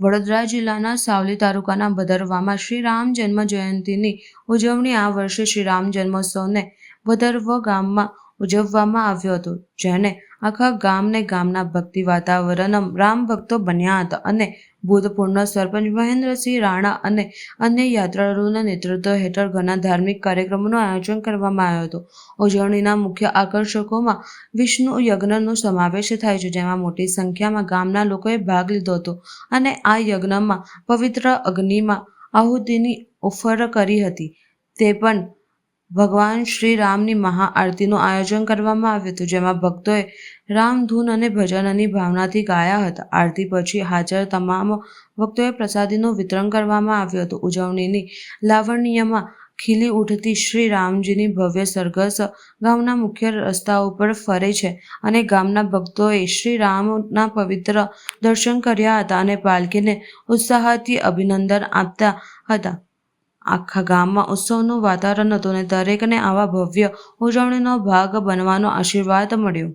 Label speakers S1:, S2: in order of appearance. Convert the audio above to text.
S1: વડોદરા જિલ્લાના સાવલી તાલુકાના ભદરવામાં શ્રી રામ જન્મ જયંતિની ઉજવણી આ વર્ષે શ્રી રામ જન્મોત્સવને ભદરવ ગામમાં ઉજવવામાં આવ્યો હતો, જેને આખા ગામને ગામના ભક્તિ વાતાવરણ રામ ભક્તો બન્યા હતા અને ભૂતપૂર્વ સરપંચ મહેન્દ્રસિંહ રાણા અને અન્ય યાત્રાળુઓના નેતૃત્વ હેઠળ ઘણા ધાર્મિક કાર્યક્રમોનું આયોજન કરવામાં આવ્યું હતું. ઉજવણીના મુખ્ય આકર્ષકોમાં વિષ્ણુ યજ્ઞનો સમાવેશ થાય છે, જેમાં મોટી સંખ્યામાં ગામના લોકોએ ભાગ લીધો હતો અને આ યજ્ઞમાં પવિત્ર અગ્નિમાં આહુતિની ઓફર કરી હતી. તે પણ ભગવાન શ્રી રામની મહાઆરતીનું આયોજન કરવામાં આવ્યું હતું, જેમાં ભક્તોએ રામધૂન અને ભજનની ભાવનાથી ગાયા હતા. આરતી પછી હાજર તમામ ભક્તોએ પ્રસાદીનું વિતરણ કરવામાં આવ્યું હતું. ઉજવણીની લાવણ્યમાં ખીલી ઉઠતી શ્રી રામજીની ભવ્ય સરઘસ ગામના મુખ્ય રસ્તા ઉપર ફરે છે અને ગામના ભક્તોએ શ્રી રામના પવિત્ર દર્શન કર્યા હતા અને પાલકીને ઉત્સાહથી અભિનંદન આપતા હતા. આખા ગામમાં ઉત્સવનું વાતાવરણ હતું અને દરેકને આવા ભવ્ય ઉજવણીનો ભાગ બનવાનો આશીર્વાદ મળ્યો.